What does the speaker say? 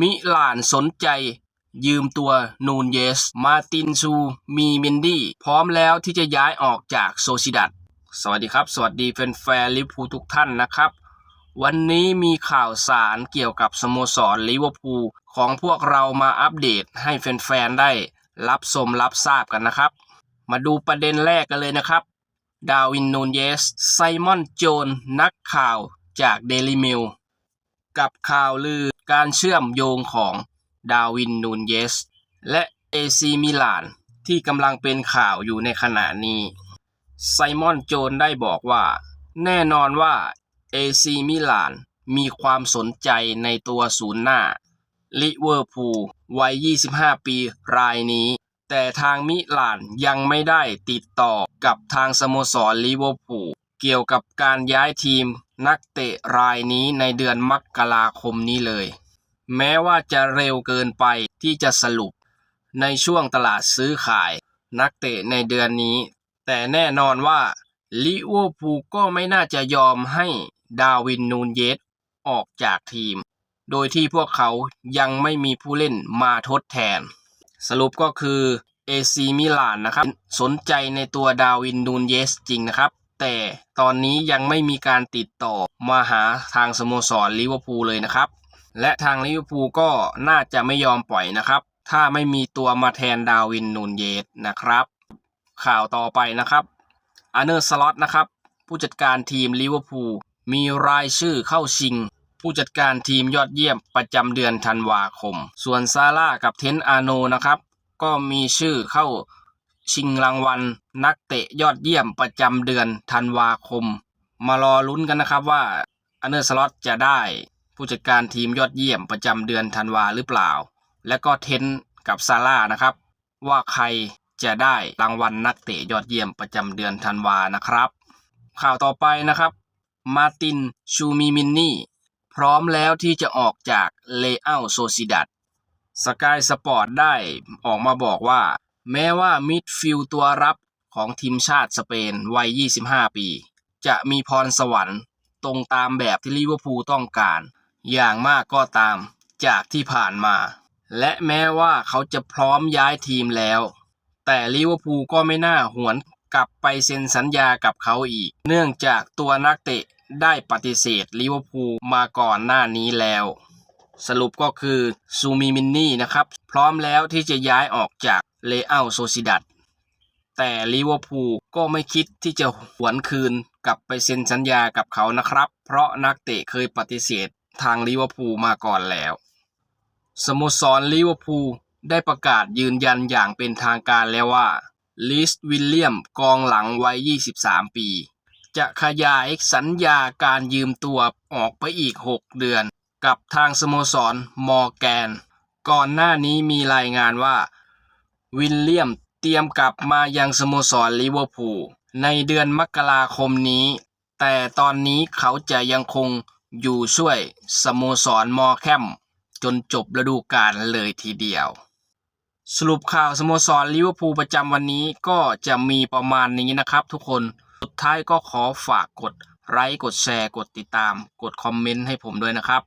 มิลานสนใจ ยืมตัวนูนเยส มาตินซูมีเมนดี้ พร้อมแล้วที่จะย้ายออกจากโซซิดัดสวัสดีครับ สวัสดีแฟนๆลิเวอร์พูลทุกท่านนะครับ วันนี้มีข่าวสารเกี่ยวกับสโมสรลิเวอร์พูลของพวกเรามาอัปเดตให้แฟนๆได้รับชมรับทราบกันนะครับ มาดูประเด็นแรกกันเลยนะครับ ดาวินนูนเยส ไซมอนโจนนักข่าวจากเดลิมิล กับข่าวลือการเชื่อมโยงของดาวินนูนเยส และเอซีมิลานที่กำลังเป็นข่าวอยู่ในขณะนี้ ไซมอนโจนได้บอกว่า แน่นอนว่าเอซีมิลานมีความสนใจในตัวศูนย์หน้า ลิเวอร์พูลวัย 25 ปีรายนี้ แต่ทางมิลานยังไม่ได้ติดต่อกับทางสโมสรลิเวอร์พูลเกี่ยวกับการย้ายทีม นักเตะรายนี้ในเดือนมกราคมนี้เลย แม้ว่าจะเร็วเกินไปที่จะสรุปในช่วงตลาดซื้อขาย นักเตะในเดือนนี้ แต่แน่นอนว่าลิเวอร์พูลก็ไม่น่าจะยอมให้ดาวินนูนเยสออกจากทีม โดยที่พวกเขายังไม่มีผู้เล่นมาทดแทน สรุปก็คือเอซีมิลานนะครับ สนใจในตัวดาวินนูนเยสจริงนะครับ แต่ตอนนี้ยังไม่มีการติดต่อมาหาทางสโมสรลิเวอร์พูลเลยนะครับ และทางลิเวอร์พูลก็น่าจะไม่ยอมปล่อยนะครับ ถ้าไม่มีตัวมาแทนดาวินนูนเยสนะครับ ข่าวต่อไปนะครับอาร์เนอร์สล็อตนะครับผู้จัดการทีมลิเวอร์พูลมีรายชื่อเข้าชิง ผู้จัดการทีมยอดเยี่ยมประจำเดือนธันวาคม ส่วนซาร่ากับเทนอาโนนะครับ ก็มีชื่อเข้า ชิงรางวัล นักเตะยอดเยี่ยมประจำเดือนธันวาคม มารอลุ้นกันนะครับว่าอันเนอร์สล็อตจะได้ผู้จัดการทีมยอดเยี่ยมประจำเดือนธันวาหรือเปล่า และก็เทนกับซาร่านะครับ ว่าใครจะได้รางวัลนักเตะยอดเยี่ยมประจำเดือนธันวานะครับ ข่าวต่อไปนะครับ มาตินชูมิมินนี่พร้อมแล้วที่จะออกจากเลอัลโซซิดัดสกายสปอร์ตได้ออกมาบอกว่า แม้ว่ามิดฟิลตัวรับของทีมชาติสเปนวัย 25 ปี จะมีพรสวรรค์ตรงตามแบบที่ลิเวอร์พูลต้องการ อย่างมากก็ตามจากที่ผ่านมา และแม้ว่าเขาจะพร้อมย้ายทีมแล้ว แต่ลิเวอร์พูลก็ไม่น่าหวนกลับไปเซ็นสัญญากับเขาอีก เนื่องจากตัวนักเตะได้ปฏิเสธลิเวอร์พูลมาก่อนหน้านี้แล้ว สรุปก็คือซูมิมินนี่นะครับ พร้อมแล้วที่จะย้ายออกจาก เลอัลโซซิดัดแต่ลิเวอร์พูลก็ไม่คิดที่จะหวนคืนกลับไปเซ็นสัญญากับเขานะครับ เพราะนักเตะเคยปฏิเสธทางลิเวอร์พูลมาก่อนแล้ว สโมสรลิเวอร์พูลได้ประกาศยืนยันอย่างเป็นทางการแล้วว่าลิสวิลเลียมกองหลังวัย 23 ปี จะขยายสัญญาการยืมตัวออกไปอีก 6 เดือน กับทางสโมสรมอร์แกน ก่อนหน้านี้มีรายงานว่า วิลเลียมเตรียมกลับมายังสโมสรลิเวอร์พูลในเดือนมกราคมนี้ แต่ตอนนี้เขาจะยังคงอยู่ช่วยสโมสรมอแคมจนจบฤดูกาลเลยทีเดียว สรุปข่าวสโมสรลิเวอร์พูลประจำวันนี้ก็จะมีประมาณนี้นะครับทุกคน สุดท้ายก็ขอฝากกดไลค์กดแชร์กดติดตาม กดคอมเมนต์ให้ผมด้วยนะครับ